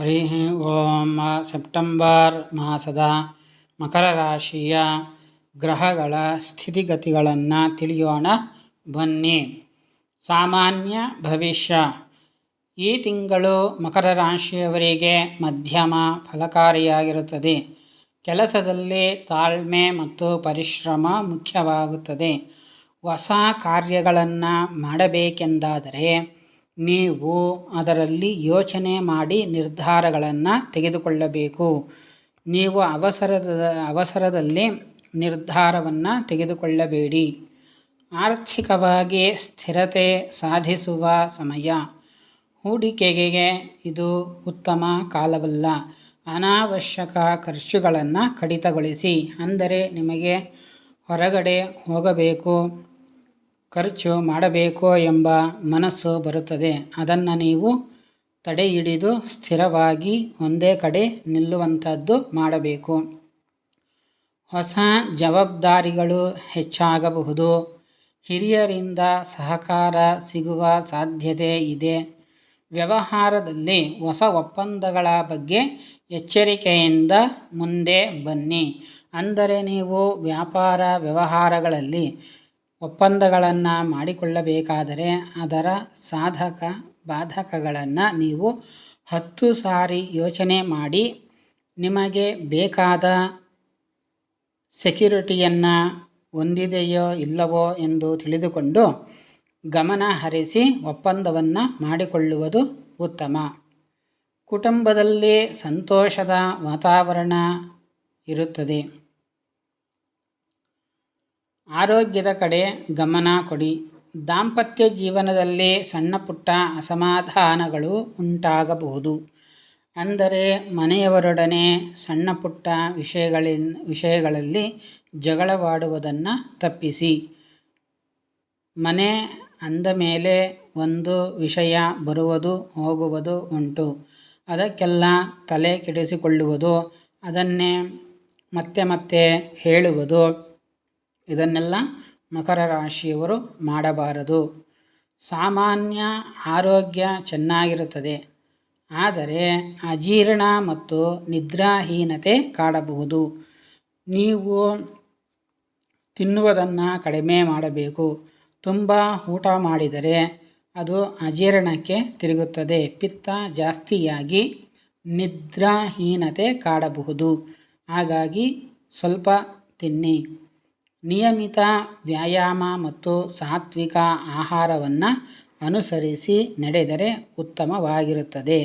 ಹರಿ ಓಂ September ಮಾಸದ ಮಕರ ರಾಶಿಯ ಗ್ರಹಗಳ ಸ್ಥಿತಿಗತಿಗಳನ್ನು ತಿಳಿಯೋಣ. ಬನ್ನಿ. ಸಾಮಾನ್ಯ ಭವಿಷ್ಯ. ಈ ತಿಂಗಳು ಮಕರ ರಾಶಿಯವರಿಗೆ ಮಧ್ಯಮ ಫಲಕಾರಿಯಾಗಿರುತ್ತದೆ. ಕೆಲಸದಲ್ಲಿ ತಾಳ್ಮೆ ಮತ್ತು ಪರಿಶ್ರಮ ಮುಖ್ಯವಾಗುತ್ತದೆ. ಹೊಸ ಕಾರ್ಯಗಳನ್ನು ಮಾಡಬೇಕೆಂದಾದರೆ ನೀವು ಅದರಲ್ಲಿ ಯೋಚನೆ ಮಾಡಿ ನಿರ್ಧಾರಗಳನ್ನು ತೆಗೆದುಕೊಳ್ಳಬೇಕು. ನೀವು ಅವಸರದ, ಅವಸರದಲ್ಲಿ ನಿರ್ಧಾರವನ್ನು ತೆಗೆದುಕೊಳ್ಳಬೇಡಿ. ಆರ್ಥಿಕವಾಗಿ ಸ್ಥಿರತೆ ಸಾಧಿಸುವ ಸಮಯ. ಹೂಡಿಕೆಗೆ ಇದು ಉತ್ತಮ ಕಾಲವಲ್ಲ. ಅನಾವಶ್ಯಕ ಖರ್ಚುಗಳನ್ನು ಕಡಿತಗೊಳಿಸಿ. ಅಂದರೆ ನಿಮಗೆ ಹೊರಗಡೆ ಹೋಗಬೇಕು. ಖರ್ಚು ಮಾಡಬೇಕೋ ಎಂಬ ಮನಸ್ಸು ಬರುತ್ತದೆ. ಅದನ್ನು ನೀವು ತಡೆ ಹಿಡಿದು ಸ್ಥಿರವಾಗಿ ಒಂದೇ ಕಡೆ ನಿಲ್ಲುವಂಥದ್ದು ಮಾಡಬೇಕು. ಹೊಸ ಜವಾಬ್ದಾರಿಗಳು ಹೆಚ್ಚಾಗಬಹುದು. ಹಿರಿಯರಿಂದ ಸಹಕಾರ ಸಿಗುವ ಸಾಧ್ಯತೆ ಇದೆ. ವ್ಯವಹಾರದಲ್ಲಿ ಹೊಸ ಒಪ್ಪಂದಗಳ ಬಗ್ಗೆ ಎಚ್ಚರಿಕೆಯಿಂದ ಮುಂದೆ ಬನ್ನಿ. ಅಂದರೆ ನೀವು ವ್ಯಾಪಾರ ವ್ಯವಹಾರಗಳಲ್ಲಿ ಒಪ್ಪಂದಗಳನ್ನು ಮಾಡಿಕೊಳ್ಳಬೇಕಾದರೆ ಅದರ ಸಾಧಕ ಬಾಧಕಗಳನ್ನು ನೀವು ಹತ್ತು ಸಾರಿ ಯೋಚನೆ ಮಾಡಿ ನಿಮಗೆ ಬೇಕಾದ ಸೆಕ್ಯುರಿಟಿಯನ್ನು ಹೊಂದಿದೆಯೋ ಇಲ್ಲವೋ ಎಂದು ತಿಳಿದುಕೊಂಡು ಗಮನ ಹರಿಸಿ ಒಪ್ಪಂದವನ್ನು ಮಾಡಿಕೊಳ್ಳುವುದು ಉತ್ತಮ. ಕುಟುಂಬದಲ್ಲಿ ಸಂತೋಷದ ವಾತಾವರಣ ಇರುತ್ತದೆ. ಆರೋಗ್ಯದ ಕಡೆ ಗಮನ ಕೊಡಿ. ದಾಂಪತ್ಯ ಜೀವನದಲ್ಲಿ ಸಣ್ಣ ಪುಟ್ಟ ಅಸಮಾಧಾನಗಳು ಉಂಟಾಗಬಹುದು. ಅಂದರೆ ಮನೆಯವರೊಡನೆ ಸಣ್ಣ ಪುಟ್ಟ ವಿಷಯಗಳಿನ್, ವಿಷಯಗಳಲ್ಲಿ ಜಗಳವಾಡುವುದನ್ನು ತಪ್ಪಿಸಿ. ಮನೆ ಅಂದ ಮೇಲೆ ಒಂದು ವಿಷಯ ಬರುವುದು, ಹೋಗುವುದು ಉಂಟು. ಅದಕ್ಕೆಲ್ಲ ತಲೆ ಕೆಡಿಸಿಕೊಳ್ಳುವುದು, ಅದನ್ನೇ ಮತ್ತೆ ಮತ್ತೆ ಹೇಳುವುದು. ಇದನ್ನೆಲ್ಲ ಮಕರ ರಾಶಿಯವರು ಮಾಡಬಾರದು. ಸಾಮಾನ್ಯ ಆರೋಗ್ಯ ಚೆನ್ನಾಗಿರುತ್ತದೆ. ಆದರೆ ಅಜೀರ್ಣ ಮತ್ತು ನಿದ್ರಾಹೀನತೆ ಕಾಡಬಹುದು. ನೀವು ತಿನ್ನುವುದನ್ನು ಕಡಿಮೆ ಮಾಡಬೇಕು. ತುಂಬ ಊಟ ಮಾಡಿದರೆ ಅದು ಅಜೀರ್ಣಕ್ಕೆ ತಿರುಗುತ್ತದೆ. ಪಿತ್ತ ಜಾಸ್ತಿಯಾಗಿ ನಿದ್ರಾಹೀನತೆ ಕಾಡಬಹುದು. ಹಾಗಾಗಿ ಸ್ವಲ್ಪ ತಿನ್ನಿ. ನಿಯಮಿತ ವ್ಯಾಯಾಮ ಮತ್ತು ಸಾತ್ವಿಕ ಆಹಾರವನ್ನು ಅನುಸರಿಸಿ ನಡೆದರೆ ಉತ್ತಮವಾಗಿರುತ್ತದೆ.